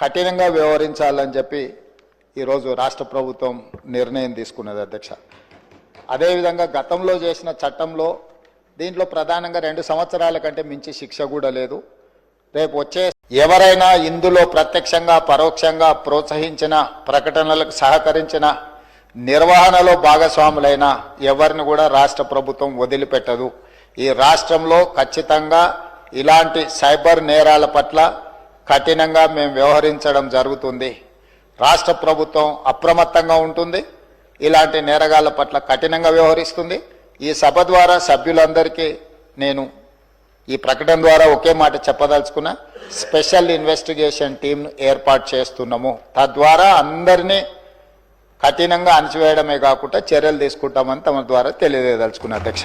కఠినంగా వ్యవహరించాలని చెప్పి ఈరోజు రాష్ట్ర ప్రభుత్వం నిర్ణయం తీసుకున్నది అధ్యక్ష. అదేవిధంగా గతంలో చేసిన చట్టంలో దీంట్లో ప్రధానంగా రెండు సంవత్సరాల కంటే మించి శిక్ష కూడా లేదు. రేపు వచ్చే ఎవరైనా ఇందులో ప్రత్యక్షంగా పరోక్షంగా ప్రోత్సహించిన ప్రకటనలకు సహకరించిన నిర్వహణలో భాగస్వాములైన ఎవరిని కూడా రాష్ట్ర ప్రభుత్వం వదిలిపెట్టదు. ఈ రాష్ట్రంలో ఖచ్చితంగా ఇలాంటి సైబర్ నేరాల పట్ల కఠినంగా మేము వ్యవహరించడం జరుగుతుంది. రాష్ట్ర ప్రభుత్వం అప్రమత్తంగా ఉంటుంది. ఇలాంటి నేరగాళ్ళ పట్ల కఠినంగా వ్యవహరిస్తుంది. ఈ సభ ద్వారా సభ్యులందరికీ నేను ఈ ప్రకటన ద్వారా ఒకే మాట చెప్పదలుచుకున్న. స్పెషల్ ఇన్వెస్టిగేషన్ టీంను ఏర్పాటు చేస్తున్నాము. తద్వారా అందరినీ కఠినంగా అణచివేయడమే కాకుండా చర్యలు తీసుకుంటామని తమ ద్వారా తెలియజేయదలుచుకున్న అధ్యక్ష.